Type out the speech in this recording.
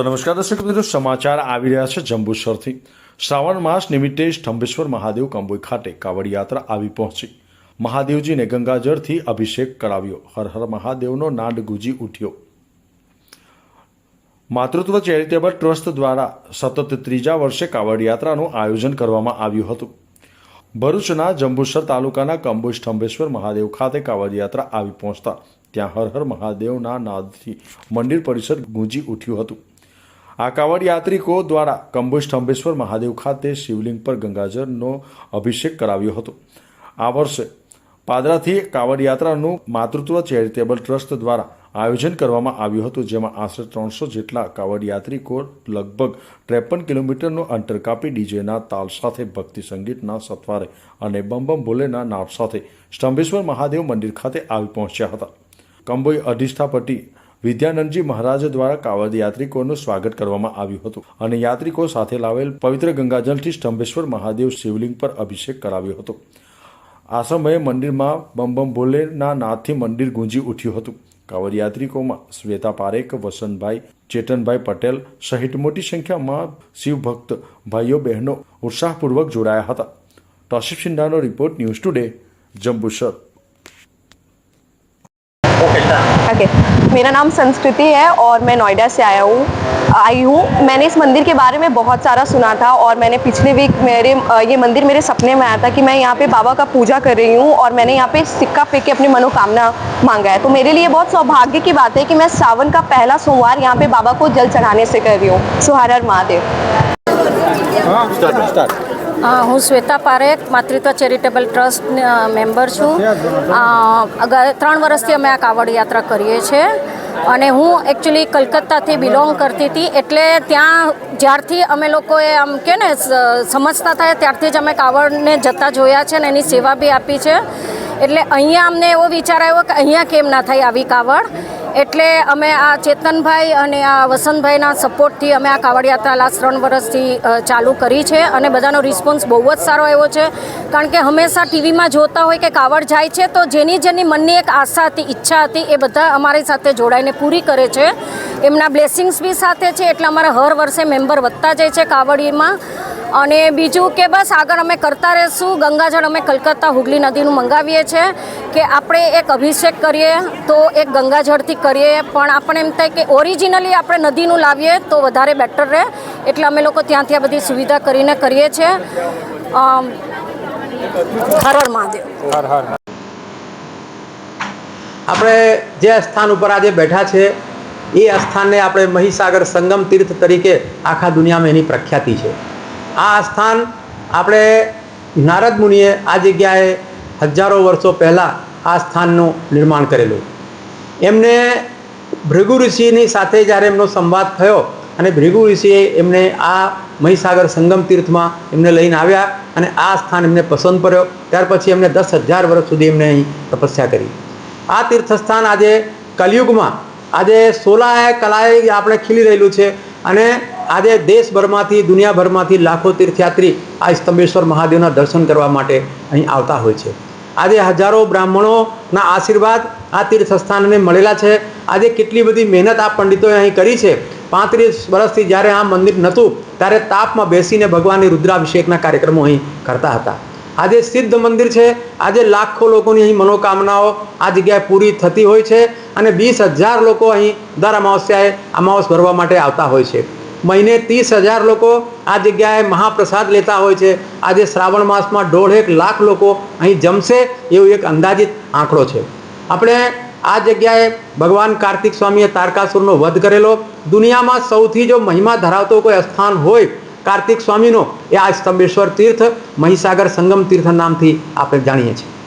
તો નમસ્કાર દર્શક મિત્રો, સમાચાર આવી રહ્યા છે જંબુસરથી. શ્રાવણ માસ નિમિત્તે સ્તંભેશ્વર મહાદેવ કંબોઈ ખાતે કાવડ યાત્રા આવી પહોંચી. મહાદેવજીને ગંગાજળથી અભિષેક કરાવ્યો. હર હર મહાદેવનો નાદ ગુજી ઉઠ્યો. માતૃત્વ ચેરિટેબલ ટ્રસ્ટ દ્વારા સતત ત્રીજા વર્ષે કાવડ યાત્રાનું આયોજન કરવામાં આવ્યું હતું. ભરૂચના જંબુસર તાલુકાના કંબોઈ સ્તંભેશ્વર મહાદેવ ખાતે કાવડ યાત્રા આવી પહોંચતા. ત્યાં હર હર મહાદેવના નાદથી મંદિર પરિસર ગુંજી ઉઠ્યું હતું. આ કાવડ યાત્રિકો દ્વારા કંભુષ્ઠંભેશ્વર મહાદેવ ખાતે શિવલિંગ પર ગંગાજળનો અભિષેક કરાવ્યો હતો. આ વર્ષે પાદરાથી કાવડ યાત્રાનું માતૃત્વ ચેરિટેબલ ટ્રસ્ટ દ્વારા આયોજન કરવામાં આવ્યું હતું, જેમાં આશરે ત્રણસો જેટલા કાવડ યાત્રિકો લગભગ ત્રેપન કિલોમીટરનું અંતર કાપી ડીજેના તાલ સાથે ભક્તિ સંગીતના સથવારે અને બમ બમ ભોલેના નાદ સાથે સ્તંભેશ્વર મહાદેવ મંદિર ખાતે આવી પહોંચ્યા હતા. કંબોઈ અધિષ્ઠાપતિ વિદ્યાનંદજી મહારાજ દ્વારા કાવડ યાત્રિકોનું સ્વાગત કરવામાં આવ્યું હતું અને યાત્રિકો સાથે લાવેલ પવિત્ર ગંગાજળથી સ્તંભેશ્વર મહાદેવ શિવલિંગ પર અભિષેક કરાવ્યો હતો. આ સમયે મંદિરમાં બમ બમ ભોલેના નાથથી મંદિર ગુંજી ઉઠ્યું હતું. કાવડ યાત્રિકોમાં શ્વેતા પારેખ, વસંતભાઈ, ચેતનભાઈ પટેલ સહિત મોટી સંખ્યામાં શિવભક્ત ભાઈઓ, બહેનો ઉત્સાહપૂર્વક જોડાયા હતા. Toshif સિંધાનો report news today, Jambusar. Okay मेरा नाम संस्कृति है और मैं नोएडा से आया हूँ। आई हूँ। मैंने इस मंदिर के बारे में बहुत सारा सुना था और मैंने पिछले वीक मेरे ये मंदिर मेरे सपने में आया था कि मैं यहाँ पे बाबा का पूजा कर रही हूँ और मैंने यहाँ पे सिक्का फेंक के अपनी मनोकामना मांगा है। तो मेरे लिए बहुत सौभाग्य की बात है कि मैं सावन का पहला सोमवार यहाँ पे बाबा को जल चढ़ाने से कर रही हूँ। सुहार हर महादेव અ, હું Shweta Parekh, Matrutva charitable trust member છું. ત્રણ વર્ષથી અમે આ કાવડ યાત્રા કરીએ છીએ. અને હું એકચ્યુઅલી કલકત્તાથી બિલોંગ કરતી હતી, એટલે ત્યાં જ્યારથી અમે લોકોએ આમ કે ને સમજતા થાય, ત્યારથી જ અમે કાવડને જતા જોયા છે ને, એની સેવા બી આપી છે. એટલે અહીંયા અમને એવો વિચાર આવ્યો કે અહીંયા કેમ ના થાય આવી કાવડ. એટલે અમે આ ચેતનભાઈ અને આ વસંતભાઈના સપોર્ટથી અમે આ કાવડ યાત્રા લાસ્ટ ત્રણ વર્ષથી ચાલુ કરી છે અને બધાનો રિસ્પોન્સ બહુ જ સારો આવ્યો છે. કારણ કે હંમેશા ટીવીમાં જોતા હોય કે કાવડ જાય છે, તો જેની જેની મનની એક આશા હતી, ઈચ્છા હતી, એ બધા અમારી સાથે જોડાઈને પૂરી કરે છે. એમના બ્લેસિંગ્સ બી સાથે છે, એટલે અમારા હર વર્ષે મેમ્બર વધતા જાય છે કાવડીમાં અને બીજું કે બસ આગળ અમે કરતા રહીશું. ગંગાજળ અમે કલકત્તા હુગલી નદીનું મંગાવીએ છીએ કે આપણે એક અભિષેક કરીએ તો એક ગંગાજળથી કરીએ. પણ આપણે એમ થાય કે ઓરિજિનલી આપણે નદીનું લાવીએ તો વધારે બેટર રહે. એટલે અમે લોકો ત્યાંથી આ બધી સુવિધા કરીને કરીએ છીએ અમ, હર હર મહાદેવ. આપણે જે સ્થાન ઉપર આજે બેઠા છે એ સ્થાનને આપણે મહીસાગર સંગમ તીર્થ તરીકે આખા દુનિયામાં એની પ્રખ્યાતિ છે. આ સ્થાન આપણે નારદ મુનિએ આ જગ્યાએ હજારો વર્ષો પહેલાં આ સ્થાનનું નિર્માણ કરેલું. એમને ભૃગુ ઋષિની સાથે જ્યારે એમનો સંવાદ થયો અને ભૃગુ ઋષિએ એમને આ મહીસાગર સંગમ તીર્થમાં એમને લઈને આવ્યા અને આ સ્થાન એમને પસંદ કર્યો ત્યાર પછી એમને દસ હજાર વર્ષ સુધી એમને અહીં તપસ્યા કરી. આ તીર્થસ્થાન આજે કલયુગમાં આજે સોલાએ કલાએ આપણે ખીલી રહેલું છે અને આજે દેશભરમાંથી, દુનિયાભરમાંથી લાખો તીર્થયાત્રી આ સ્તંભેશ્વર મહાદેવના દર્શન કરવા માટે અહીં આવતા હોય છે. આજે હજારો બ્રાહ્મણોના આશીર્વાદ આ તીર્થસ્થાનને મળેલા છે. આજે કેટલી બધી મહેનત આ પંડિતોએ અહીં કરી છે. પાંત્રીસ વર્ષથી જ્યારે આ મંદિર નહોતું, ત્યારે તાપમાં બેસીને ભગવાનની રુદ્રાભિષેકના કાર્યક્રમો અહીં કરતા હતા. આજે સિદ્ધ મંદિર છે. આજે લાખો લોકોની અહીં મનોકામનાઓ આ જગ્યાએ પૂરી થતી હોય છે અને વીસ હજાર લોકો અહીં દર અમાવસ્યાએ અમાવસ ભરવા માટે આવતા હોય છે. મહિને ત્રીસ હજાર લોકો આ જગ્યાએ મહાપ્રસાદ લેતા હોય છે. આજે શ્રાવણ માસમાં દોઢેક લાખ લોકો અહીં જમશે એવું એક અંદાજિત આંકડો છે. આપણે આ જગ્યાએ ભગવાન કાર્તિક સ્વામીએ તારકાસુરનો વધ કરેલો. દુનિયામાં સૌથી જો મહિમા ધરાવતો કોઈ સ્થાન હોય કાર્તિક સ્વામીનો, એ આ સ્તંભેશ્વર તીર્થ મહીસાગર સંગમ તીર્થ નામથી આપણે જાણીએ છીએ.